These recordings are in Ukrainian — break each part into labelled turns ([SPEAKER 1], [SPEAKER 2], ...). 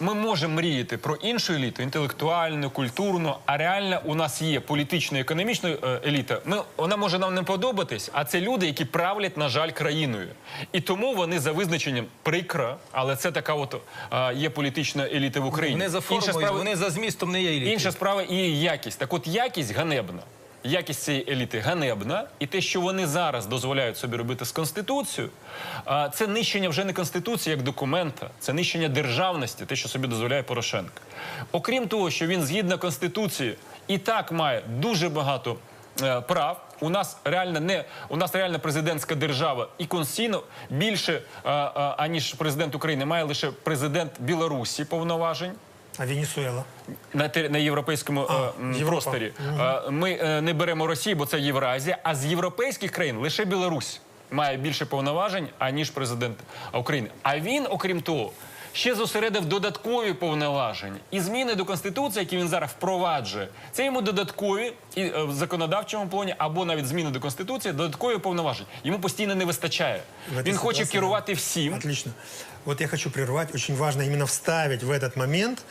[SPEAKER 1] ми можемо мріяти про іншу еліту, інтелектуальну, культурну, а реально у нас є політично економічна е, еліта. Ми, вона може нам не подобатись, а це люди, які правлять, на жаль, країною. І тому вони за визначенням прикро, але це така от е, є політична еліта в Україні.
[SPEAKER 2] Вони за
[SPEAKER 1] Інша
[SPEAKER 2] формою,
[SPEAKER 1] справа-
[SPEAKER 2] вони за змістом не є елітою.
[SPEAKER 1] Інша справа і якість. Так от якість ганебна. Якість цієї еліти ганебна, і те, що вони зараз дозволяють собі робити з конституцією, це нищення вже не конституції як документа, це нищення державності, те, що собі дозволяє Порошенко. Окрім того, що він згідно конституції і так має дуже багато е, прав. У нас реально не у нас реально президентська держава і конституційно більше е, е, аніж президент України має лише президент Білорусі повноважень
[SPEAKER 3] А Венесуэла?
[SPEAKER 1] на, на європейському е, просторі. Угу. Ми е, не беремо Росію, бо це Євразія, а з європейських країн лише Білорусь має більше повноважень, аніж президент України. А він, окрім того, ще зосередив додаткові повноваження. І зміни до Конституції, які він зараз впроваджує, це йому додаткові і е, в законодавчому плані, або навіть зміни до Конституції, додаткові повноваження. Йому постійно не вистачає.
[SPEAKER 3] В этой
[SPEAKER 1] Він хоче
[SPEAKER 3] ситуации-
[SPEAKER 1] керувати всім.
[SPEAKER 3] Отлично. Вот я хочу прервать. Очень важно именно вставить в этот момент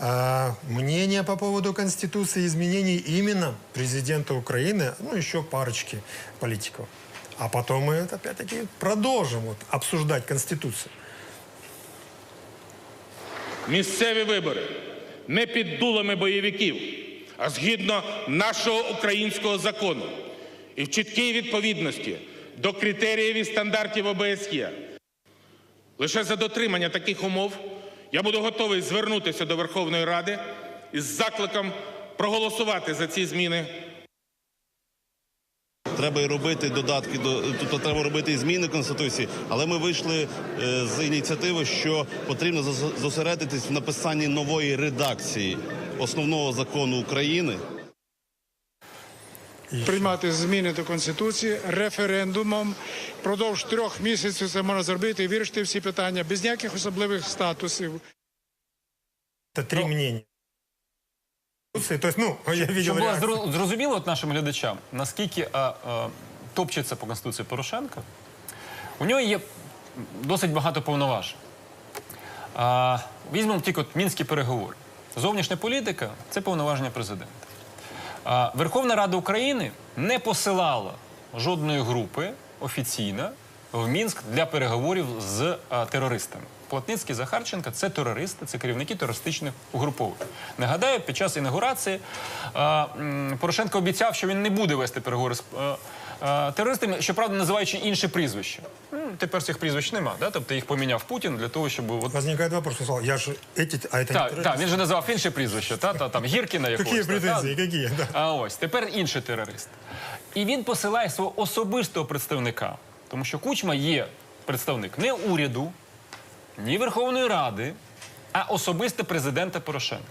[SPEAKER 3] а, мнение по поводу Конституции, изменений именно президента Украины, ну, еще парочки политиков. А потом мы, это, опять-таки, продолжим вот, обсуждать Конституцию.
[SPEAKER 4] Місцеві вибори не під дулами бойовиків, а згідно нашого українського закону і в чіткій відповідності до критеріїв і стандартів ОБСЄ. Лише за дотримання таких умов я буду готовий звернутися до Верховної Ради із закликом проголосувати за ці зміни
[SPEAKER 5] Треба і робити додатки до тобто треба робити і зміни конституції. Але ми вийшли е, з ініціативи, що потрібно зосередитись в написанні нової редакції основного закону України.
[SPEAKER 6] приймати зміни до конституції референдумом. Продовж трьох місяців це можна зробити і вирішити всі питання без ніяких особливих статусів.
[SPEAKER 3] Это три мнения. То есть, ну, я
[SPEAKER 1] Щоб було
[SPEAKER 3] реакцию.
[SPEAKER 1] зру- зрозуміло от нашим глядачам, наскільки а, а, топчеться по Конституції Порошенка, у нього є досить багато повноважень. А, візьмемо тільки от мінські переговори. Зовнішня політика це повноваження президента. А, Верховна Рада України не посилала жодної групи офіційно в Мінськ для переговорів з а, терористами. Плотницький Захарченка це терористи, це керівники терористичних угруповань. Нагадаю, під час інаугурації а, м, Порошенко обіцяв, що він не буде вести переговори з а, а, терористами, щоправда, називаючи інше прізвище. М, Тепер цих прізвищ нема, да? тобто їх поміняв Путін для того, щоб от
[SPEAKER 3] Возникает вопрос, он сказал, я же эти, а это не
[SPEAKER 1] так,
[SPEAKER 3] террористы.
[SPEAKER 1] так, він же назвав інше прізвище, та, та, там Гіркіна якогось.
[SPEAKER 3] Какие
[SPEAKER 1] та, та.
[SPEAKER 3] претензии, какие? Да.
[SPEAKER 1] А ось тепер інший терорист. І він посилає свого особистого представника, тому що Кучма є представник не уряду, ні Верховної Ради, а особисто президента Порошенка,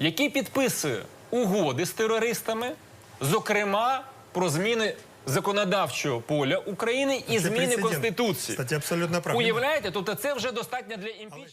[SPEAKER 1] який підписує угоди з терористами, зокрема про зміни законодавчого поля України і
[SPEAKER 3] Це
[SPEAKER 1] зміни
[SPEAKER 3] президент.
[SPEAKER 1] Конституції.
[SPEAKER 3] Статті абсолютно правильно.
[SPEAKER 1] Уявляєте, тобто це вже достатньо для імпічменту.